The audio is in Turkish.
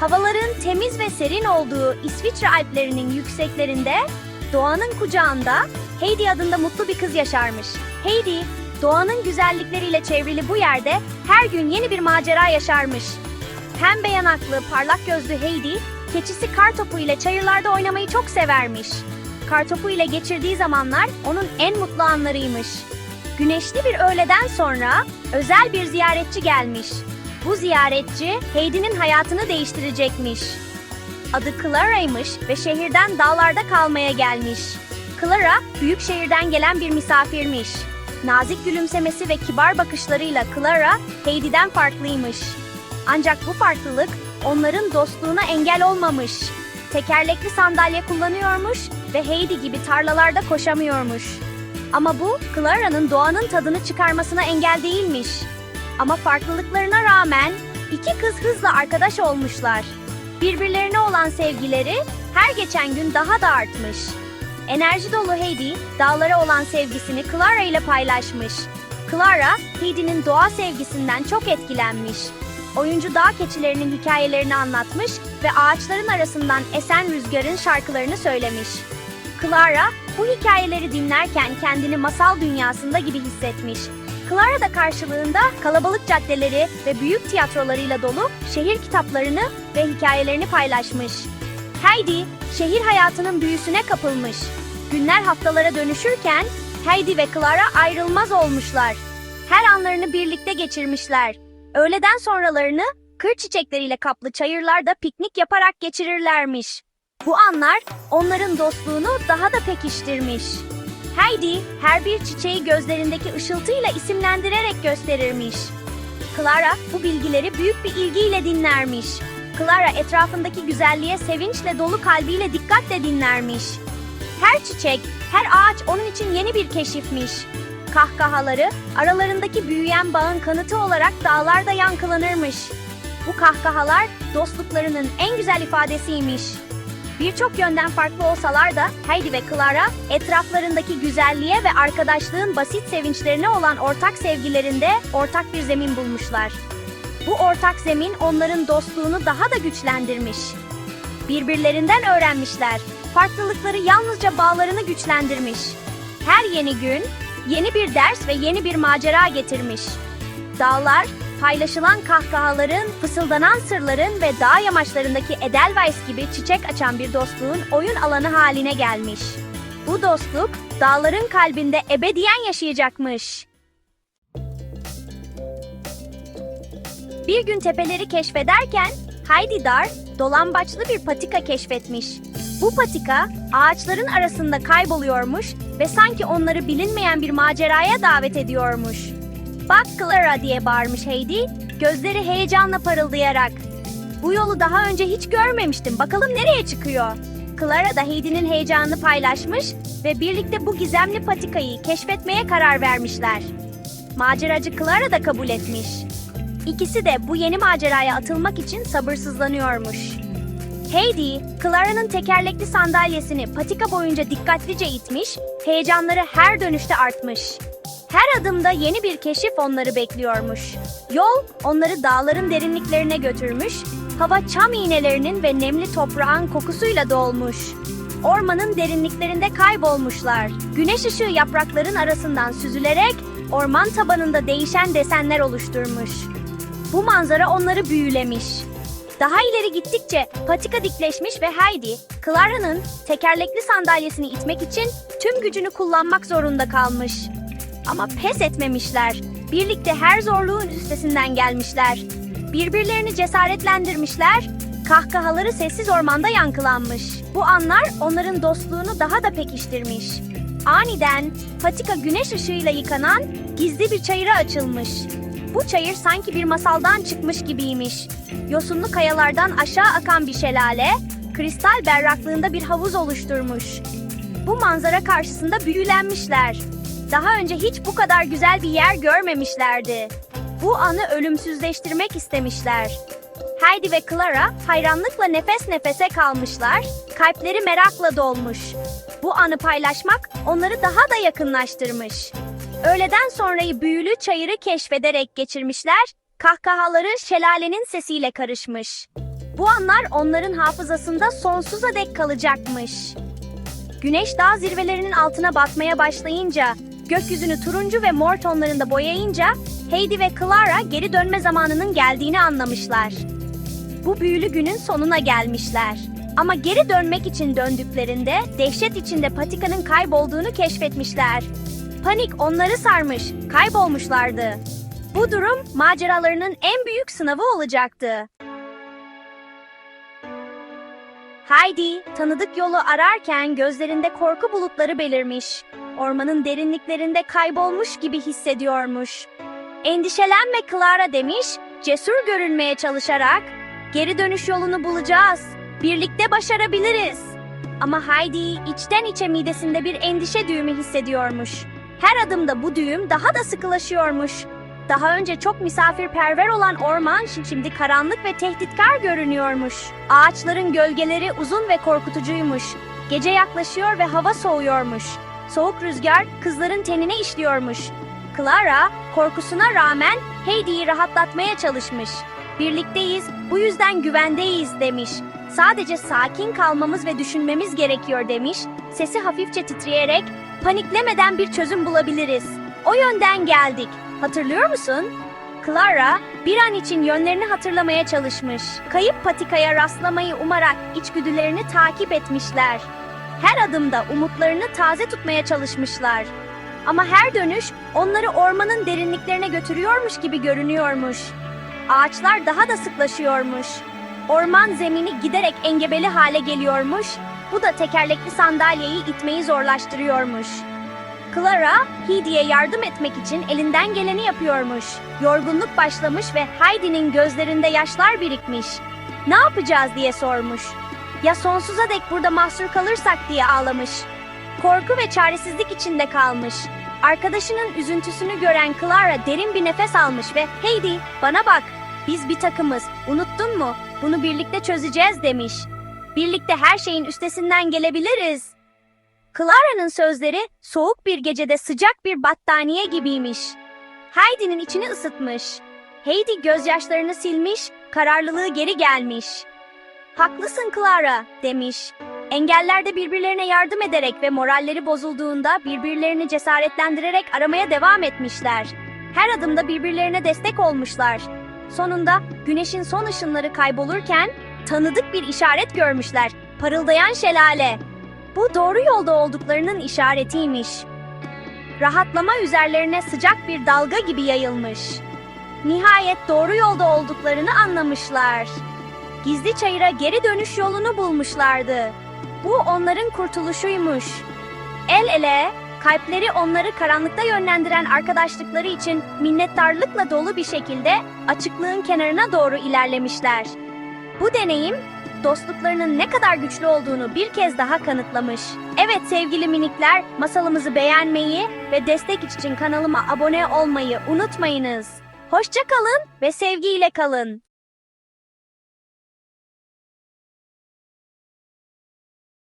Havaların temiz ve serin olduğu İsviçre Alplerinin yükseklerinde, doğanın kucağında Heidi adında mutlu bir kız yaşarmış. Heidi, doğanın güzellikleriyle çevrili bu yerde her gün yeni bir macera yaşarmış. Pembe yanaklı, parlak gözlü Heidi, keçisi kartopu ile çayırlarda oynamayı çok severmiş. Kartopu ile geçirdiği zamanlar onun en mutlu anlarıymış. Güneşli bir öğleden sonra özel bir ziyaretçi gelmiş. Bu ziyaretçi Heidi'nin hayatını değiştirecekmiş. Adı Clara'ymış ve şehirden dağlarda kalmaya gelmiş. Clara, büyük şehirden gelen bir misafirmiş. Nazik gülümsemesi ve kibar bakışlarıyla Clara, Heidi'den farklıymış. Ancak bu farklılık onların dostluğuna engel olmamış. Tekerlekli sandalye kullanıyormuş ve Heidi gibi tarlalarda koşamıyormuş. Ama bu Clara'nın doğanın tadını çıkarmasına engel değilmiş. Ama farklılıklarına rağmen iki kız hızla arkadaş olmuşlar. Birbirlerine olan sevgileri her geçen gün daha da artmış. Enerji dolu Heidi, dağlara olan sevgisini Clara ile paylaşmış. Clara, Heidi'nin doğa sevgisinden çok etkilenmiş. Oyuncu dağ keçilerinin hikayelerini anlatmış ve ağaçların arasından esen rüzgarın şarkılarını söylemiş. Clara, bu hikayeleri dinlerken kendini masal dünyasında gibi hissetmiş. Clara da karşılığında kalabalık caddeleri ve büyük tiyatrolarıyla dolu şehir kitaplarını ve hikayelerini paylaşmış. Heidi, şehir hayatının büyüsüne kapılmış. Günler haftalara dönüşürken Heidi ve Clara ayrılmaz olmuşlar. Her anlarını birlikte geçirmişler. Öğleden sonralarını kır çiçekleriyle kaplı çayırlarda piknik yaparak geçirirlermiş. Bu anlar onların dostluğunu daha da pekiştirmiş. Heidi her bir çiçeği gözlerindeki ışıltıyla isimlendirerek gösterirmiş. Clara bu bilgileri büyük bir ilgiyle dinlermiş. Clara etrafındaki güzelliğe sevinçle dolu kalbiyle dikkatle dinlermiş. Her çiçek, her ağaç onun için yeni bir keşifmiş. Kahkahaları aralarındaki büyüyen bağın kanıtı olarak dağlarda yankılanırmış. Bu kahkahalar dostluklarının en güzel ifadesiymiş. Birçok yönden farklı olsalar da Heidi ve Clara etraflarındaki güzelliğe ve arkadaşlığın basit sevinçlerine olan ortak sevgilerinde ortak bir zemin bulmuşlar. Bu ortak zemin onların dostluğunu daha da güçlendirmiş. Birbirlerinden öğrenmişler. Farklılıkları yalnızca bağlarını güçlendirmiş. Her yeni gün yeni bir ders ve yeni bir macera getirmiş. Dağlar, paylaşılan kahkahaların, fısıldanan sırların ve dağ yamaçlarındaki Edelweiss gibi çiçek açan bir dostluğun oyun alanı haline gelmiş. Bu dostluk, dağların kalbinde ebediyen yaşayacakmış. Bir gün tepeleri keşfederken Heidi Dar dolambaçlı bir patika keşfetmiş. Bu patika ağaçların arasında kayboluyormuş ve sanki onları bilinmeyen bir maceraya davet ediyormuş. Bak Clara diye bağırmış Heidi, gözleri heyecanla parıldayarak. Bu yolu daha önce hiç görmemiştim. Bakalım nereye çıkıyor? Clara da Heidi'nin heyecanını paylaşmış ve birlikte bu gizemli patikayı keşfetmeye karar vermişler. Maceracı Clara da kabul etmiş. İkisi de bu yeni maceraya atılmak için sabırsızlanıyormuş. Heidi, Clara'nın tekerlekli sandalyesini patika boyunca dikkatlice itmiş, heyecanları her dönüşte artmış. Her adımda yeni bir keşif onları bekliyormuş. Yol onları dağların derinliklerine götürmüş, hava çam iğnelerinin ve nemli toprağın kokusuyla dolmuş. Ormanın derinliklerinde kaybolmuşlar. Güneş ışığı yaprakların arasından süzülerek orman tabanında değişen desenler oluşturmuş. Bu manzara onları büyülemiş. Daha ileri gittikçe patika dikleşmiş ve Heidi, Clara'nın tekerlekli sandalyesini itmek için tüm gücünü kullanmak zorunda kalmış. Ama pes etmemişler. Birlikte her zorluğun üstesinden gelmişler. Birbirlerini cesaretlendirmişler. Kahkahaları sessiz ormanda yankılanmış. Bu anlar onların dostluğunu daha da pekiştirmiş. Aniden patika güneş ışığıyla yıkanan gizli bir çayıra açılmış. Bu çayır sanki bir masaldan çıkmış gibiymiş. Yosunlu kayalardan aşağı akan bir şelale, kristal berraklığında bir havuz oluşturmuş. Bu manzara karşısında büyülenmişler. Daha önce hiç bu kadar güzel bir yer görmemişlerdi. Bu anı ölümsüzleştirmek istemişler. Heidi ve Clara hayranlıkla nefes nefese kalmışlar, kalpleri merakla dolmuş. Bu anı paylaşmak onları daha da yakınlaştırmış. Öğleden sonrayı büyülü çayırı keşfederek geçirmişler, kahkahaları şelalenin sesiyle karışmış. Bu anlar onların hafızasında sonsuza dek kalacakmış. Güneş dağ zirvelerinin altına batmaya başlayınca, gökyüzünü turuncu ve mor tonlarında boyayınca, Heidi ve Clara geri dönme zamanının geldiğini anlamışlar. Bu büyülü günün sonuna gelmişler. Ama geri dönmek için döndüklerinde dehşet içinde patikanın kaybolduğunu keşfetmişler. Panik onları sarmış, kaybolmuşlardı. Bu durum maceralarının en büyük sınavı olacaktı. Heidi, tanıdık yolu ararken gözlerinde korku bulutları belirmiş. Ormanın derinliklerinde kaybolmuş gibi hissediyormuş. Endişelenme Clara demiş, cesur görünmeye çalışarak, geri dönüş yolunu bulacağız, birlikte başarabiliriz. Ama Heidi içten içe midesinde bir endişe düğümü hissediyormuş. Her adımda bu düğüm daha da sıkılaşıyormuş. Daha önce çok misafirperver olan orman şimdi karanlık ve tehditkar görünüyormuş. Ağaçların gölgeleri uzun ve korkutucuymuş. Gece yaklaşıyor ve hava soğuyormuş. Soğuk rüzgar kızların tenine işliyormuş. Clara korkusuna rağmen Heidi'yi rahatlatmaya çalışmış. Birlikteyiz, bu yüzden güvendeyiz demiş. Sadece sakin kalmamız ve düşünmemiz gerekiyor demiş. Sesi hafifçe titreyerek paniklemeden bir çözüm bulabiliriz. O yönden geldik. Hatırlıyor musun? Clara bir an için yönlerini hatırlamaya çalışmış. Kayıp patikaya rastlamayı umarak içgüdülerini takip etmişler. Her adımda umutlarını taze tutmaya çalışmışlar. Ama her dönüş onları ormanın derinliklerine götürüyormuş gibi görünüyormuş. Ağaçlar daha da sıklaşıyormuş. Orman zemini giderek engebeli hale geliyormuş. Bu da tekerlekli sandalyeyi itmeyi zorlaştırıyormuş. Clara, Heidi'ye yardım etmek için elinden geleni yapıyormuş. Yorgunluk başlamış ve Heidi'nin gözlerinde yaşlar birikmiş. Ne yapacağız diye sormuş. Ya sonsuza dek burada mahsur kalırsak diye ağlamış. Korku ve çaresizlik içinde kalmış. Arkadaşının üzüntüsünü gören Clara derin bir nefes almış ve Heidi bana bak biz bir takımız unuttun mu bunu birlikte çözeceğiz demiş. Birlikte her şeyin üstesinden gelebiliriz. Clara'nın sözleri soğuk bir gecede sıcak bir battaniye gibiymiş. Heidi'nin içini ısıtmış. Heidi gözyaşlarını silmiş, kararlılığı geri gelmiş. Haklısın Clara, demiş. Engellerde birbirlerine yardım ederek ve moralleri bozulduğunda birbirlerini cesaretlendirerek aramaya devam etmişler. Her adımda birbirlerine destek olmuşlar. Sonunda güneşin son ışınları kaybolurken tanıdık bir işaret görmüşler. Parıldayan şelale. Bu doğru yolda olduklarının işaretiymiş. Rahatlama üzerlerine sıcak bir dalga gibi yayılmış. Nihayet doğru yolda olduklarını anlamışlar. Gizli çayıra geri dönüş yolunu bulmuşlardı. Bu onların kurtuluşuymuş. El ele, kalpleri onları karanlıkta yönlendiren arkadaşlıkları için minnettarlıkla dolu bir şekilde açıklığın kenarına doğru ilerlemişler. Bu deneyim dostluklarının ne kadar güçlü olduğunu bir kez daha kanıtlamış. Evet sevgili minikler, masalımızı beğenmeyi ve destek için kanalıma abone olmayı unutmayınız. Hoşça kalın ve sevgiyle kalın.